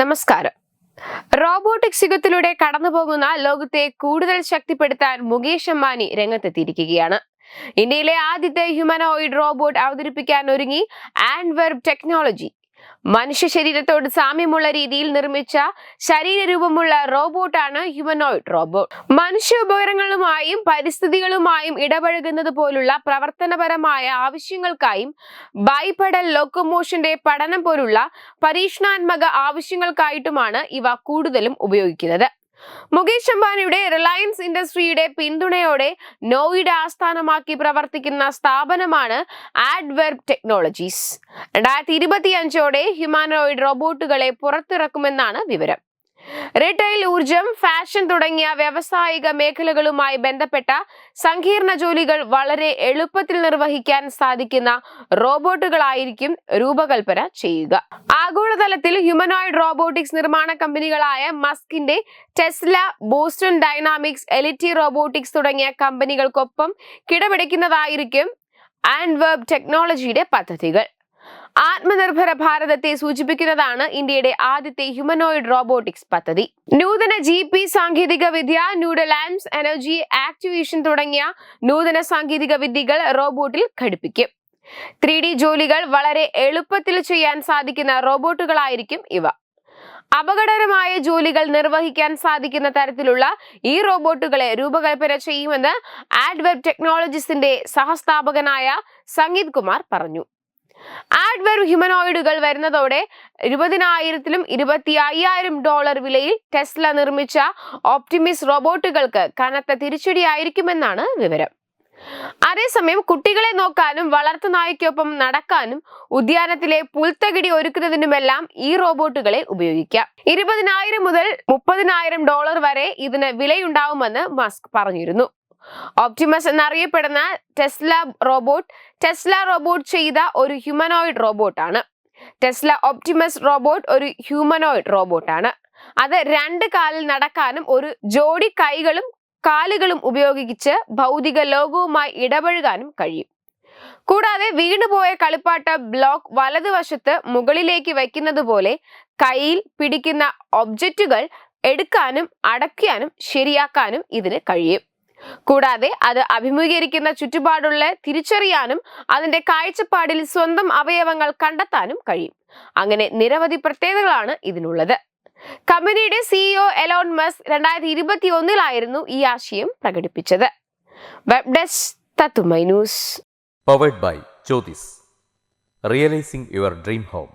നമസ്കാരം. റോബോട്ടിക്സ് യുഗത്തിലൂടെ കടന്നുപോകുന്ന ലോകത്തെ കൂടുതൽ ശക്തിപ്പെടുത്താൻ മുകേഷ് അംബാനി രംഗത്തെത്തിയിരിക്കുകയാണ്. ഇന്ത്യയിലെ ആദ്യത്തെ ഹ്യൂമനോയിഡ് റോബോട്ട് അവതരിപ്പിക്കാൻ ഒരുങ്ങി ആൻഡ് വെർബ് ടെക്നോളജി മനുഷ്യ ശരീരത്തോട് സാമ്യമുള്ള രീതിയിൽ നിർമ്മിച്ച ശരീരരൂപമുള്ള റോബോട്ടാണ് ഹ്യൂമനോയിഡ് റോബോട്ട് മനുഷ്യ ഉപകരണങ്ങളുമായും പരിസ്ഥിതികളുമായും ഇടപഴകുന്നത് പോലുള്ള പ്രവർത്തനപരമായ ആവശ്യങ്ങൾക്കായും ബൈപെഡൽ ലോക്കോമോഷന്റെ പഠനം പോലുള്ള പരീക്ഷണാത്മക ആവശ്യങ്ങൾക്കായിട്ടുമാണ് ഇവ കൂടുതലും ഉപയോഗിക്കുന്നത്. മുകേഷ് അംബാനിയുടെ റിലയൻസ് ഇൻഡസ്ട്രിയുടെ പിന്തുണയോടെ നോയിഡ ആസ്ഥാനമാക്കി പ്രവർത്തിക്കുന്ന സ്ഥാപനമാണ് ആഡ്വെർബ് ടെക്നോളജീസ്. രണ്ടായിരത്തി ഇരുപത്തിയഞ്ചോടെ ഹ്യൂമാനോയിഡ് റോബോട്ടുകളെ പുറത്തിറക്കുമെന്നാണ് വിവരം. റീറ്റെയിൽ ഊർജം ഫാഷൻ തുടങ്ങിയ വ്യാവസായിക മേഖലകളുമായി ബന്ധപ്പെട്ട സങ്കീർണ ജോലികൾ വളരെ എളുപ്പത്തിൽ നിർവഹിക്കാൻ സാധിക്കുന്ന റോബോട്ടുകളായിരിക്കും രൂപകൽപ്പന ചെയ്യുക. ആഗോളതലത്തിൽ ഹ്യൂമനോയിഡ് റോബോട്ടിക്സ് നിർമ്മാണ കമ്പനികളായ മസ്കിന്റെ ടെസ്ല ബോസ്റ്റൺ ഡൈനാമിക്സ് എലിറ്റി റോബോട്ടിക്സ് തുടങ്ങിയ കമ്പനികൾക്കൊപ്പം കിടപിടിക്കുന്നതായിരിക്കും ആൻഡ് വെബ് ടെക്നോളജിയുടെ പദ്ധതികൾ. ആത്മനിർഭര ഭാരതത്തെ സൂചിപ്പിക്കുന്നതാണ് ഇന്ത്യയുടെ ആദ്യത്തെ ഹ്യൂമനോയിഡ് റോബോട്ടിക്സ് പദ്ധതി. നൂതന ജി പി സാങ്കേതിക വിദ്യ ന്യൂഡലാൻസ് എനർജി ആക്ടിവേഷൻ തുടങ്ങിയ നൂതന സാങ്കേതിക വിദ്യകൾ റോബോട്ടിൽ ഘടിപ്പിക്കും. ത്രീ ഡി ജോലികൾ വളരെ എളുപ്പത്തിൽ ചെയ്യാൻ സാധിക്കുന്ന റോബോട്ടുകളായിരിക്കും ഇവ. അപകടകരമായ ജോലികൾ നിർവഹിക്കാൻ സാധിക്കുന്ന തരത്തിലുള്ള ഈ റോബോട്ടുകളെ രൂപകൽപ്പന ചെയ്യുമെന്ന് ആഡ്വെബ് ടെക്നോളജീസിന്റെ സഹസ്ഥാപകനായ സംഗീത് കുമാർ പറഞ്ഞു. ആഡ്വെർ ഹ്യൂമനോയിഡുകൾ വരുന്നതോടെ ഇരുപതിനായിരത്തിലും ഇരുപത്തി അയ്യായിരം ഡോളർ വിലയിൽ ടെസ്ല നിർമ്മിച്ച ഓപ്റ്റിമിസ് റോബോട്ടുകൾക്ക് കനത്ത തിരിച്ചടിയായിരിക്കുമെന്നാണ് വിവരം. അതേസമയം കുട്ടികളെ നോക്കാനും വളർത്തു നായ്ക്കൊപ്പം നടക്കാനും ഉദ്യാനത്തിലെ പുൽത്തകിടി ഒരുക്കുന്നതിനുമെല്ലാം ഈ റോബോട്ടുകളെ ഉപയോഗിക്കാം. ഇരുപതിനായിരം മുതൽ മുപ്പതിനായിരം ഡോളർ വരെ ഇതിന് വിലയുണ്ടാവുമെന്ന് മാസ്ക് പറഞ്ഞിരുന്നു. ഓപ്റ്റിമസ് എന്നറിയപ്പെടുന്ന ടെസ്ല റോബോട്ട് ടെസ്ല റോബോട്ട് ചെയ്ത ഒരു ഹ്യൂമനോയിഡ് റോബോട്ടാണ് ടെസ്ല ഓപ്റ്റിമസ് റോബോട്ട് ഒരു ഹ്യൂമനോയിഡ് റോബോട്ടാണ് അത് രണ്ട് കാലിൽ നടക്കാനും ഒരു ജോഡി കൈകളും കാലുകളും ഉപയോഗിച്ച് ഭൗതിക ലോകവുമായി ഇടപഴകാനും കഴിയും. കൂടാതെ വീണുപോയ കളിപ്പാട്ട ബ്ലോക്ക് വലതുവശത്ത് മുകളിലേക്ക് വയ്ക്കുന്നത് പോലെ കയ്യിൽ പിടിക്കുന്ന ഒബ്ജക്റ്റുകൾ എടുക്കാനും അടയ്ക്കാനും ശരിയാക്കാനും ഇതിന് കഴിയും. കൂടാതെ അത് അഭിമുഖീകരിക്കുന്ന ചുറ്റുപാടുള്ള തിരിച്ചറിയാനും അതിന്റെ കാഴ്ചപ്പാടിൽ സ്വന്തം അവയവങ്ങൾ കണ്ടെത്താനും കഴിയും. അങ്ങനെ നിരവധി പ്രത്യേകതകളാണ് ഇതിനുള്ളത്. കമ്പനിയുടെ സിഇഒ എലോൺ മസ് രണ്ടായിരത്തി ഇരുപത്തി ഒന്നിലായിരുന്നു ഈ ആശയം പ്രകടിപ്പിച്ചത്. വെബ് ഡെസ്ക് തത്തുമൈ news. Powered by Jyothis realising your dream home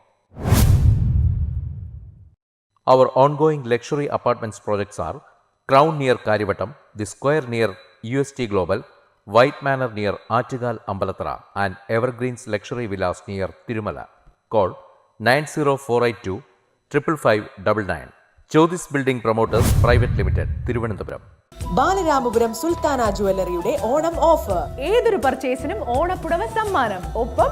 Our square luxury apartments projects are Crown near Karivattam, The Square near UST Global, White Manor near Achigal Ambalatra, and Evergreens Luxury Villas near Tirumala. Call 90482 55599. Jyotis Building Promoters Private Limited, Thiruvananthapuram. Balaramapuram Sultana ജുവല്ലറിയുടെ Onam offer ഏതൊരു പർച്ചേസിനും ഓണപ്പുടവ സമ്മാനം ഒപ്പം